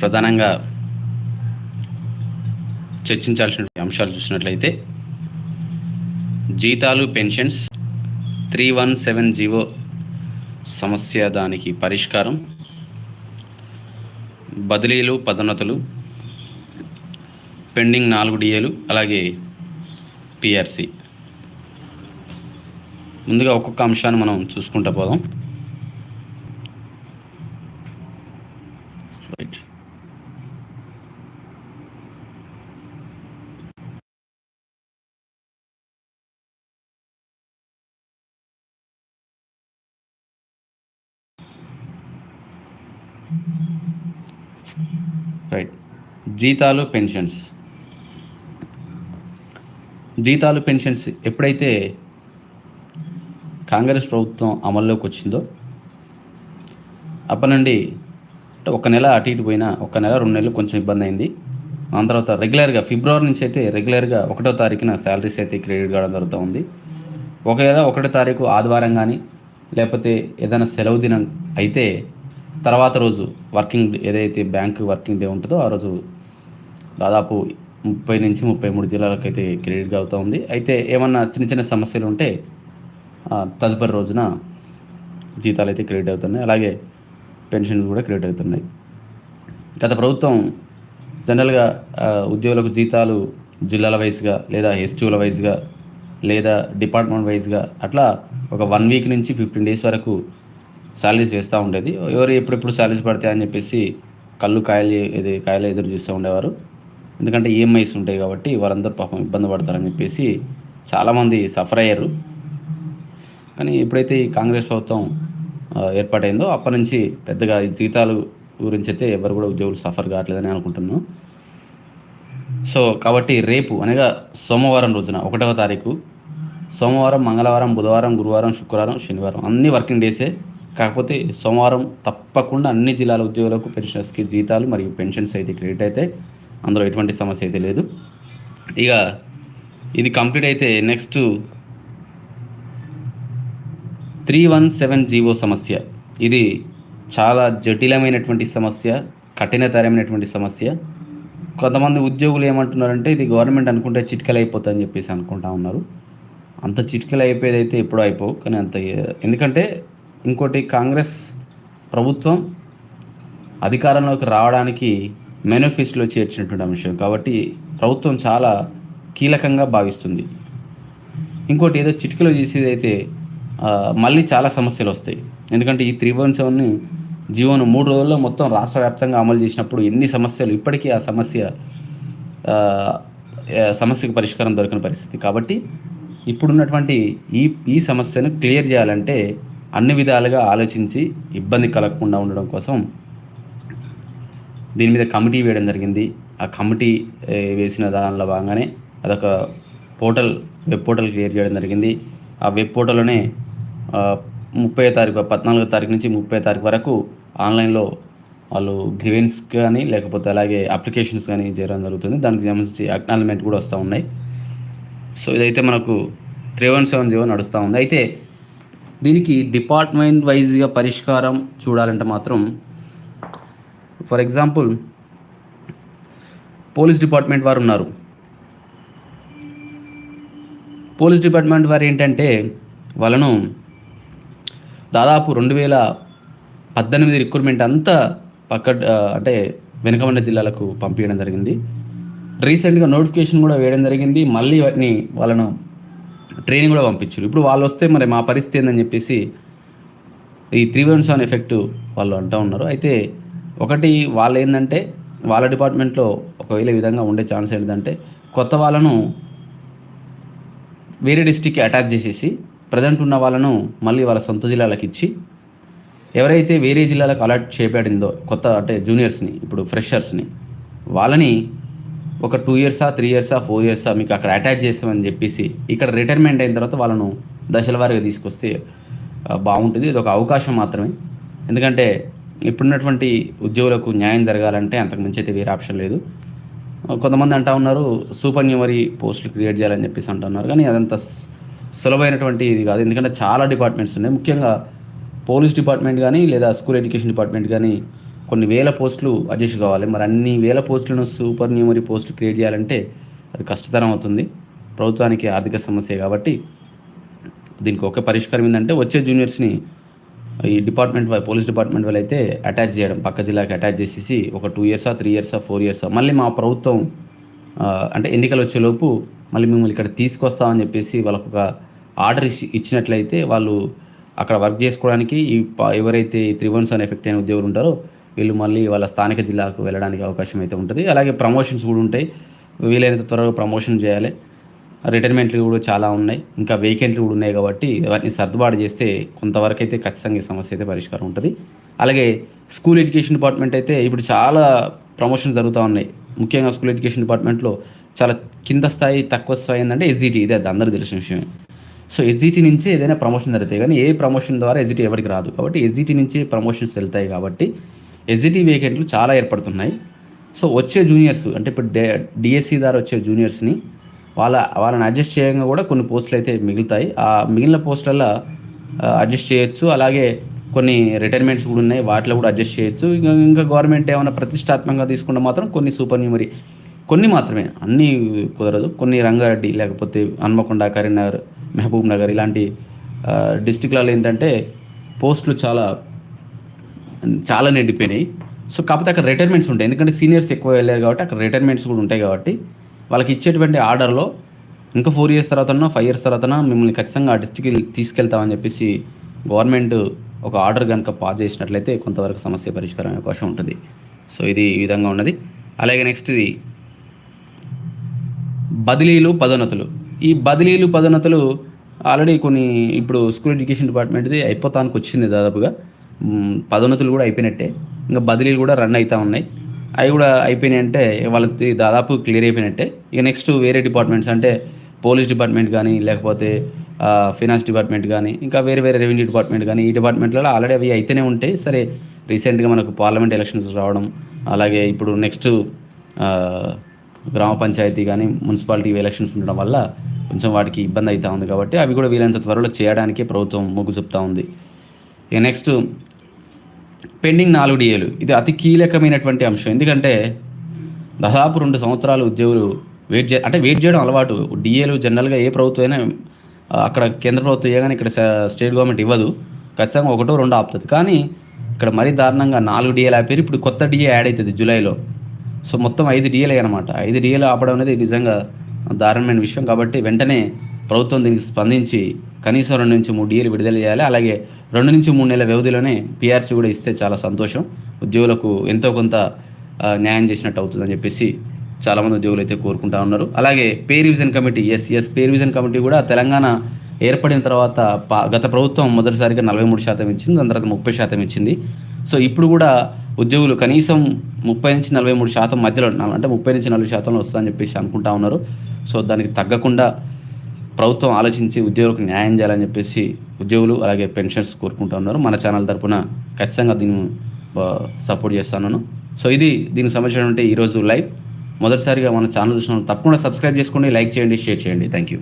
ప్రధానంగా చర్చించాల్సిన అంశాలు చూసినట్లయితే జీతాలు pensions three one seven GO సమస్య దానికి పరిష్కారం. బదిలీలు పదోన్నతులు పెండింగ్ నాలుగు డిఏలు అలాగే పిఆర్సి. ముందుగా ఒక్కొక్క అంశాన్ని మనం చూసుకుంటూ పోదాం రైట్ రైట్ జీతాలు పెన్షన్స్. జీతాలు పెన్షన్స్ ఎప్పుడైతే కాంగ్రెస్ ప్రభుత్వం అమల్లోకి వచ్చిందో అప్పటి నుండి అంటే ఒక నెల అటు ఇటు పోయినా ఒక నెల రెండు నెలలు కొంచెం ఇబ్బంది అయింది. దాని తర్వాత రెగ్యులర్గా ఫిబ్రవరి నుంచి అయితే రెగ్యులర్గా ఒకటో తారీఖున శాలరీస్ అయితే క్రెడిట్ కావడం జరుగుతూ ఉంది. ఒకవేళ ఒకటో తారీఖు ఆదివారం కానీ లేకపోతే ఏదైనా సెలవు దినం అయితే తర్వాత రోజు వర్కింగ్ డే- ఏదైతే బ్యాంక్ వర్కింగ్ డే ఉంటుందో ఆ రోజు దాదాపు ముప్పై నుంచి ముప్పై మూడు జిల్లాలకైతే క్రెడిట్ అవుతూ ఉంది. అయితే ఏమన్నా చిన్న చిన్న సమస్యలు ఉంటే తదుపరి రోజున జీతాలు అయితే క్రెడిట్ అవుతున్నాయి. అలాగే పెన్షన్స్ కూడా క్రెడిట్ అవుతున్నాయి. గత ప్రభుత్వం జనరల్గా ఉద్యోగులకు జీతాలు జిల్లాల వైజ్గా లేదా ఎస్టీల వైజ్గా లేదా డిపార్ట్మెంట్ వైజ్గా అట్లా ఒక వన్ వీక్ నుంచి ఫిఫ్టీన్ డేస్ వరకు శాలరీస్ వేస్తూ ఉండేది. ఎవరు ఎప్పుడెప్పుడు శాలరీస్ పడతాయి అని చెప్పేసి కళ్ళు కాయలు ఇది కాయలు ఎదురు చూస్తూ ఉండేవారు. ఎందుకంటే ఈఎంఐస్ ఉంటాయి కాబట్టి వారందరూ పాపం ఇబ్బంది పడతారని చెప్పేసి చాలామంది సఫర్ అయ్యారు. కానీ ఎప్పుడైతే ఈ కాంగ్రెస్ ప్రభుత్వం ఏర్పాటైందో అప్పటి నుంచి పెద్దగా ఈ జీతాలు గురించి అయితే ఎవరు కూడా ఉద్యోగులు సఫర్ కావట్లేదని అనుకుంటున్నాను. సో కాబట్టి రేపు అనగా సోమవారం రోజున ఒకటవ తారీఖు సోమవారం మంగళవారం బుధవారం గురువారం శుక్రవారం శనివారం అన్ని వర్కింగ్ డేసే కాకపోతే సోమవారం తప్పకుండా అన్ని జిల్లాల ఉద్యోగులకు పెన్షనర్స్కి జీతాలు మరియు పెన్షన్స్ అయితే క్రెడిట్ అయితే అందులో ఎటువంటి సమస్య అయితే లేదు. ఇక ఇది కంప్లీట్ అయితే next three one seven GO సమస్య. ఇది చాలా జటిలమైనటువంటి సమస్య కఠినతరమైనటువంటి సమస్య. కొంతమంది ఉద్యోగులు ఏమంటున్నారంటే ఇది గవర్నమెంట్ అనుకుంటే చిట్కలు అని చెప్పేసి అనుకుంటా ఉన్నారు. అంత చిట్కలు అయిపోయేది అయితే ఎప్పుడూ అయిపోవు కానీ అంత ఎందుకంటే ఇంకోటి కాంగ్రెస్ ప్రభుత్వం అధికారంలోకి రావడానికి మేనిఫెస్టోలో చేర్చినటువంటి అంశం. కాబట్టి ప్రభుత్వం చాలా కీలకంగా భావిస్తుంది. ఇంకోటి ఏదో చిటికలో చేసేది అయితే మళ్ళీ చాలా సమస్యలు వస్తాయి. ఎందుకంటే ఈ త్రీ వన్ సెవెన్ని జీవోను మూడు రోజుల్లో మొత్తం రాష్ట్ర వ్యాప్తంగా అమలు చేసినప్పుడు ఎన్ని సమస్యలు ఇప్పటికీ ఆ సమస్య సమస్యకు పరిష్కారం దొరికిన పరిస్థితి. కాబట్టి ఇప్పుడున్నటువంటి ఈ ఈ సమస్యను క్లియర్ చేయాలంటే అన్ని విధాలుగా ఆలోచించి ఇబ్బంది కలగకుండా ఉండడం కోసం దీని మీద కమిటీ వేయడం జరిగింది. ఆ కమిటీ వేసిన దానిలో భాగంగానే అదొక పోర్టల్ వెబ్ పోర్టల్ క్రియేట్ చేయడం జరిగింది. ఆ వెబ్ పోర్టల్లోనే ముప్పై తారీఖు పద్నాలుగో తారీఖు నుంచి ముప్పై తారీఖు వరకు ఆన్లైన్లో వాళ్ళు గ్రివెన్స్ కానీ లేకపోతే అలాగే అప్లికేషన్స్ కానీ చేయడం జరుగుతుంది. దానికి సంబంధించి అక్నాలజ్మెంట్ కూడా వస్తూ ఉన్నాయి. సో ఇదైతే మనకు త్రీ వన్ సెవెన్ జీవో నడుస్తూ ఉంది. అయితే దీనికి డిపార్ట్మెంట్ వైజ్గా పరిష్కారం చూడాలంటే మాత్రం ఫర్ ఎగ్జాంపుల్ పోలీస్ డిపార్ట్మెంట్ వారు ఉన్నారు. పోలీస్ డిపార్ట్మెంట్ వారు ఏంటంటే వాళ్ళను దాదాపు రెండు వేల పద్దెనిమిది రిక్రూట్మెంట్ అంతా పక్క అంటే వెనుకబడిన జిల్లాలకు పంపించడం జరిగింది. రీసెంట్గా నోటిఫికేషన్ కూడా వేయడం జరిగింది. మళ్ళీ వాటిని వాళ్ళను ట్రైనింగ్ కూడా పంపించారు. ఇప్పుడు వాళ్ళు వస్తే మరి మా పరిస్థితి ఏందని చెప్పేసి ఈ త్రీ వన్ సెవెన్ ఎఫెక్ట్ వాళ్ళు అంటూ ఉన్నారు. అయితే ఒకటి వాళ్ళు ఏంటంటే వాళ్ళ డిపార్ట్మెంట్లో ఒకవేళ విధంగా ఉండే ఛాన్స్ ఏంటంటే కొత్త వాళ్ళను వేరే డిస్టిక్కి అటాచ్ చేసేసి ప్రజెంట్ ఉన్న వాళ్ళను మళ్ళీ వాళ్ళ సొంత జిల్లాలకు ఇచ్చి ఎవరైతే వేరే జిల్లాలకు అలర్ట్ చేయబడిందో కొత్త అంటే జూనియర్స్ని ఇప్పుడు ఫ్రెషర్స్ని వాళ్ళని ఒక టూ ఇయర్సా త్రీ ఇయర్సా ఫోర్ ఇయర్సా మీకు అక్కడ అటాచ్ చేస్తామని చెప్పేసి ఇక్కడ రిటైర్మెంట్ అయిన తర్వాత వాళ్ళను దశల వారీగా తీసుకొస్తే బాగుంటుంది. ఇది ఒక అవకాశం మాత్రమే. ఎందుకంటే ఇప్పుడున్నటువంటి ఉద్యోగులకు న్యాయం జరగాలంటే అంతకు మించి అయితే వేరే ఆప్షన్ లేదు. కొంతమంది అంటా ఉన్నారు సూపర్ న్యూమరీ పోస్టులు క్రియేట్ చేయాలని చెప్పేసి అంటున్నారు కానీ అదంత సులభమైనటువంటి ఇది కాదు. ఎందుకంటే చాలా డిపార్ట్మెంట్స్ ఉన్నాయి. ముఖ్యంగా పోలీస్ డిపార్ట్మెంట్ కానీ లేదా స్కూల్ ఎడ్యుకేషన్ డిపార్ట్మెంట్ కానీ కొన్ని వేల పోస్టులు అడ్జస్ట్ కావాలి. మరి అన్ని వేల పోస్టులను సూపర్ న్యూమరీ పోస్టులు క్రియేట్ చేయాలంటే అది కష్టతరం అవుతుంది. ప్రభుత్వానికి ఆర్థిక సమస్య కాబట్టి దీనికి ఒక పరిష్కారం ఏంటంటే వచ్చే జూనియర్స్ని ఈ డిపార్ట్మెంట్ పోలీస్ డిపార్ట్మెంట్ వాళ్ళు అయితే అటాచ్ చేయడం పక్క జిల్లాకి అటాచ్ చేసేసి ఒక టూ ఇయర్సా త్రీ ఇయర్సా ఫోర్ ఇయర్సా మళ్ళీ మా ప్రభుత్వం అంటే ఎన్నికలు వచ్చేలోపు మళ్ళీ మిమ్మల్ని ఇక్కడ తీసుకొస్తామని చెప్పేసి వాళ్ళకు ఒక ఆర్డర్ ఇచ్చి ఇచ్చినట్లయితే వాళ్ళు అక్కడ వర్క్ చేసుకోవడానికి ఈ ఎవరైతే ఈ త్రివన్స్ అని ఎఫెక్ట్ అయిన ఉద్యోగులు ఉంటారో వీళ్ళు మళ్ళీ వాళ్ళ స్థానిక జిల్లాకు వెళ్ళడానికి అవకాశం అయితే ఉంటుంది. అలాగే ప్రమోషన్స్ కూడా ఉంటాయి. వీలైనంత త్వరగా ప్రమోషన్ చేయాలి. రిటైర్మెంట్లు కూడా చాలా ఉన్నాయి. ఇంకా వేకెంట్లు కూడా ఉన్నాయి కాబట్టి వాటిని సర్దుబాటు చేస్తే కొంతవరకు అయితే ఖచ్చితంగా సమస్య అయితే పరిష్కారం ఉంటుంది. అలాగే స్కూల్ ఎడ్యుకేషన్ డిపార్ట్మెంట్ అయితే ఇప్పుడు చాలా ప్రమోషన్స్ జరుగుతూ ఉన్నాయి. ముఖ్యంగా స్కూల్ ఎడ్యుకేషన్ డిపార్ట్మెంట్లో చాలా కింద స్థాయి తక్కువ స్థాయి ఏంటంటే ఎస్జిటి ఇదే అది అందరూ తెలిసిన విషయమే. సో ఎస్జిటి నుంచి ఏదైనా ప్రమోషన్ జరుగుతాయి. కానీ ఏ ప్రమోషన్ ద్వారా ఎస్జిటి ఎవరికి రాదు. కాబట్టి ఎస్జిటి నుంచి ప్రమోషన్స్ వెళ్తాయి కాబట్టి ఎస్జిటి వేకెంట్లు చాలా ఏర్పడుతున్నాయి. సో వచ్చే జూనియర్స్ అంటే ఇప్పుడు డే డిఎస్సి ద్వారా వచ్చే జూనియర్స్ని వాళ్ళ వాళ్ళని అడ్జస్ట్ చేయగా కూడా కొన్ని పోస్టులు అయితే మిగులుతాయి. ఆ మిగిలిన పోస్టులలో అడ్జస్ట్ చేయొచ్చు. అలాగే కొన్ని రిటైర్మెంట్స్ కూడా ఉన్నాయి. వాటిలో కూడా అడ్జస్ట్ చేయొచ్చు. ఇంకా ఇంకా గవర్నమెంట్ ఏమైనా ప్రతిష్టాత్మకంగా తీసుకుంటే మాత్రం కొన్ని సూపర్ న్యూమరీ కొన్ని మాత్రమే. అన్నీ కుదరదు. కొన్ని రంగారెడ్డి లేకపోతే హన్మకొండ కరీంనగర్ మహబూబ్ నగర్ ఇలాంటి డిస్టిక్లలో ఏంటంటే పోస్టులు చాలా చాలా నిండిపోయినాయి సో కాకపోతే అక్కడ రిటైర్మెంట్స్ ఉంటాయి. ఎందుకంటే సీనియర్స్ ఎక్కువ వెళ్ళారు కాబట్టి అక్కడ రిటైర్మెంట్స్ కూడా ఉంటాయి కాబట్టి వాళ్ళకి ఇచ్చేటువంటి ఆర్డర్లో ఇంకా ఫోర్ ఇయర్స్ తర్వాత ఫైవ్ ఇయర్స్ తర్వాత మిమ్మల్ని ఖచ్చితంగా ఆ డిస్టిక్కి తీసుకెళ్తామని చెప్పేసి గవర్నమెంట్ ఒక ఆర్డర్ కనుక పాస్ చేసినట్లయితే కొంతవరకు సమస్య పరిష్కారం అవకాశం ఉంటుంది. సో ఇది ఈ విధంగా ఉన్నది. అలాగే నెక్స్ట్ ఇది బదిలీలు పదోన్నతులు. ఈ బదిలీలు పదోన్నతులు ఆల్రెడీ కొన్ని ఇప్పుడు స్కూల్ ఎడ్యుకేషన్ డిపార్ట్మెంట్ది అయిపోతానికి వచ్చింది దాదాపుగా. పదోన్నతులు కూడా అయిపోయినట్టే. ఇంకా బదిలీలు కూడా రన్ అవుతూ ఉన్నాయి. అవి కూడా అయిపోయినాయి అంటే వాళ్ళకి దాదాపు క్లియర్ అయిపోయినట్టే. ఇక నెక్స్ట్ వేరే డిపార్ట్మెంట్స్ అంటే పోలీస్ డిపార్ట్మెంట్ కానీ లేకపోతే ఫినాన్స్ డిపార్ట్మెంట్ కానీ ఇంకా వేరే వేరే రెవెన్యూ డిపార్ట్మెంట్ కానీ ఈ డిపార్ట్మెంట్లలో ఆల్రెడీ అవి అయితేనే ఉంటాయి. సరే రీసెంట్గా మనకు పార్లమెంట్ ఎలక్షన్స్ రావడం అలాగే ఇప్పుడు నెక్స్ట్ గ్రామ పంచాయతీ కానీ మున్సిపాలిటీ ఎలక్షన్స్ ఉండడం వల్ల కొంచెం వాటికి ఇబ్బంది అవుతూ ఉంది కాబట్టి అవి కూడా వీలైనంత త్వరలో చేయడానికే ప్రభుత్వం మొగ్గు చూపుతూ ఉంది. ఇక నెక్స్ట్ పెండింగ్ నాలుగు డిఏలు. ఇది అతి కీలకమైనటువంటి అంశం. ఎందుకంటే దాదాపు రెండు సంవత్సరాలు ఉద్యోగులు వెయిట్ చే అంటే వెయిట్ చేయడం అలవాటు. డిఏలు జనరల్గా ఏ ప్రభుత్వం అయినా అక్కడ కేంద్ర ప్రభుత్వం ఇవ్వగానే ఇక్కడ స్టేట్ గవర్నమెంట్ ఇవ్వదు. ఖచ్చితంగా ఒకటో రెండో ఆపుతుంది. కానీ ఇక్కడ మరీ దారుణంగా నాలుగు డిఏలు ఆపారు. ఇప్పుడు కొత్త డిఏ యాడ్ అవుతుంది జూలైలో. సో మొత్తం ఐదు డిఏలు అనమాట ఐదు డిఏలు ఆపడం అనేది నిజంగా దారుణమైన విషయం. కాబట్టి వెంటనే ప్రభుత్వం దీనికి స్పందించి కనీసం రెండు నుంచి మూడు డిఏలు విడుదల చేయాలి. అలాగే రెండు నుంచి మూడు నెలల వ్యవధిలోనే పిఆర్సీ కూడా ఇస్తే చాలా సంతోషం. ఉద్యోగులకు ఎంతో కొంత న్యాయం చేసినట్టు అవుతుందని చెప్పేసి చాలామంది ఉద్యోగులు అయితే కోరుకుంటా ఉన్నారు. అలాగే pay revision committee S S pay revision committee కూడా తెలంగాణ ఏర్పడిన తర్వాత గత ప్రభుత్వం మొదటిసారిగా నలభై మూడు శాతం ఇచ్చింది దాని తర్వాత ముప్పై శాతం ఇచ్చింది. సో ఇప్పుడు కూడా ఉద్యోగులు కనీసం ముప్పై నుంచి నలభై మూడు శాతం మధ్యలో అంటే ముప్పై నుంచి నలభై శాతంలో వస్తుందని చెప్పేసి అనుకుంటా ఉన్నారు. సో దానికి తగ్గకుండా ప్రభుత్వం ఆలోచించి ఉద్యోగులకు న్యాయం చేయాలని చెప్పేసి ఉద్యోగులు అలాగే పెన్షన్స్ కోరుకుంటూ ఉన్నారు. మన ఛానల్ తరపున ఖచ్చితంగా దీన్ని సపోర్ట్ చేస్తాను సో ఇది దీనికి సంబంధించినటువంటి ఈరోజు లైవ్. మొదటిసారిగా మన ఛానల్ చూసిన తప్పకుండా సబ్స్క్రైబ్ చేసుకోండి లైక్ చేయండి షేర్ చేయండి. Thank you